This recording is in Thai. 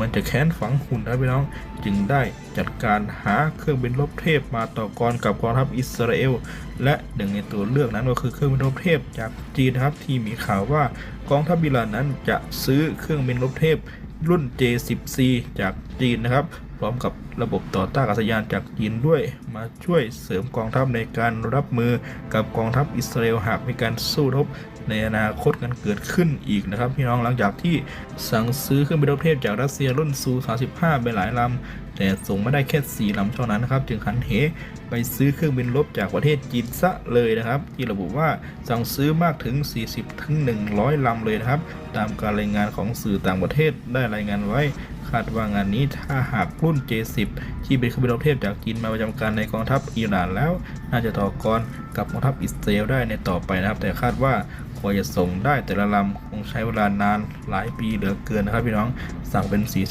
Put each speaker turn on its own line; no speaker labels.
มันจะแค้นฝังหุ่นนะพี่น้อง จึงได้จัดการหาเครื่องบินรบเทพมาต่อกรกับกองทัพอิสราเอล และหนึ่งในตัวเลือกนั้นก็คือเครื่องบินรบเทพจากจีนครับที่มีข่าวว่ากองทัพบิลานนั้นจะซื้อเครื่องบินรบเทพรุ่น J10C จากจีนนะครับ พร้อมกับระบบต่อต้านอากาศยานจากจีนด้วย มาช่วยเสริมกองทัพในการรับมือกับกองทัพอิสราเอลหากมีการสู้รบในอนาคตกันเกิดขึ้นอีกนะครับ พี่น้องหลังจากที่สั่งซื้อเครื่องบินรบเทพจากรัสเซียรุ่นซู35ไปหลายลำ แต่ส่งมาได้แค่ 4ลำเท่านั้นนะครับ จึงหันเหไปซื้อเครื่องบินรบจากประเทศจีนซะเลยนะครับ ที่ระบุว่าสั่งซื้อมากถึง 40 ถึง 100 ลำเลยนะครับ ตามการรายงานของสื่อต่างประเทศได้รายงานไว้ คาดว่างานนี้ถ้าหากรุ่น J10 ที่เป็นเครื่องบินรบเทพจากจีนมาประจำการในกองทัพอิหร่านแล้ว น่าจะต่อกรกับกองทัพอิสราเอลได้ในต่อไปนะครับ แต่คาดว่ากว่าจะส่งได้แต่ละลำคงใช้เวลานานหลายปีเหลือเกินนะครับพี่น้องสั่งเป็น 40